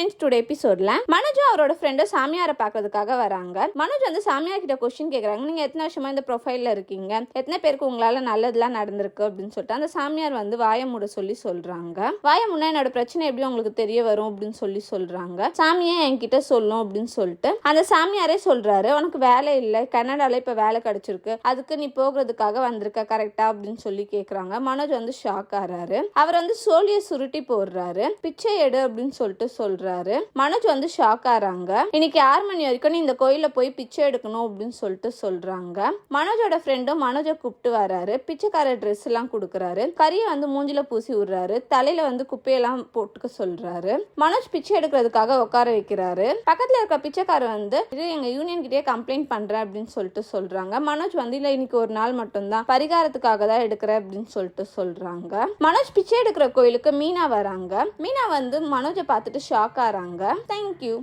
Friends today எபிசோட்ல மனோஜும் அவரோட friend சாமியாரை பார்க்கறதுக்காக வராங்க. மனோஜ் வந்து சாமியார் கிட்ட கொஸ்டின் கேட்குறாங்க நீங்க எத்தனை வருஷமா இந்த ப்ரொஃபைல்ல இருக்கீங்க? எத்தனை பேருக்கு உங்களால நல்லதுலாம் நடந்திருக்கு அப்படின்னு சொல்லிட்டு அந்த சாமியார் வந்து வாய மூட சொல்லி சொல்றாங்க. வாய முன்னா என்னோட பிரச்சனை எப்படி உங்களுக்கு தெரிய வரும் அப்படின்னு சொல்லி சொல்றாங்க. சாமியே என்கிட்ட சொல்லும் அப்படின்னு சொல்லிட்டு அந்த சாமியாரே சொல்றாரு. உனக்கு வேலை இல்லை. கனடால இப்ப வேலை கிடைச்சிருக்கு. அதுக்கு நீ போகிறதுக்காக வந்திருக்க கரெக்டா அப்படின்னு சொல்லி கேக்குறாங்க. மனோஜ் வந்து ஷாக் ஆறாரு அவர் வந்து சோழியை சுருட்டி போடுறாரு. பிச்சை எடு அப்படின்னு சொல்லிட்டு சொல்றாரு. மனோஜ் வந்து ஷாக் ஆறாங்க. இன்னைக்கு ஆறு மணி வரைக்கும் இந்த கோயில போய் பிச்சை எடுக்கணும் அப்படின்னு சொல்லிட்டு சொல்றாங்க. மனோஜோட ஃப்ரெண்டும் மனோஜை கூப்பிட்டு வராரு. பிச்சைக்கார ட்ரெஸ் எல்லாம் கொடுக்குறாரு. கறியை வந்து மூஞ்சில பூசி விடுறாரு. தலையில வந்து குப்பையெல்லாம் போட்டுக்க சொல்றாரு. மனோஜ் பிச்சை எடுக்கிறதுக்காக உட்கார வைக்கிறாரு. பக்கத்துல இருக்க பிச்சைக்காரர் வந்து இது எங்க யூனியன் கிட்டே கம்ப்ளைண்ட் பண்றேன் அப்படின்னு சொல்லிட்டு சொல்றாங்க. மனோஜ் வந்து இல்ல இன்னைக்கு ஒரு நாள் மட்டும்தான். பரிகாரத்துக்காக தான் எடுக்கிறேன் அப்படின்னு சொல்லிட்டு சொல்றாங்க. மனோஜ் பிச்சை எடுக்கிற கோயிலுக்கு மீனா வராங்க. மீனா வந்து மனோஜை பார்த்துட்டு ஷாக் ஆறாங்க தேங்க்யூ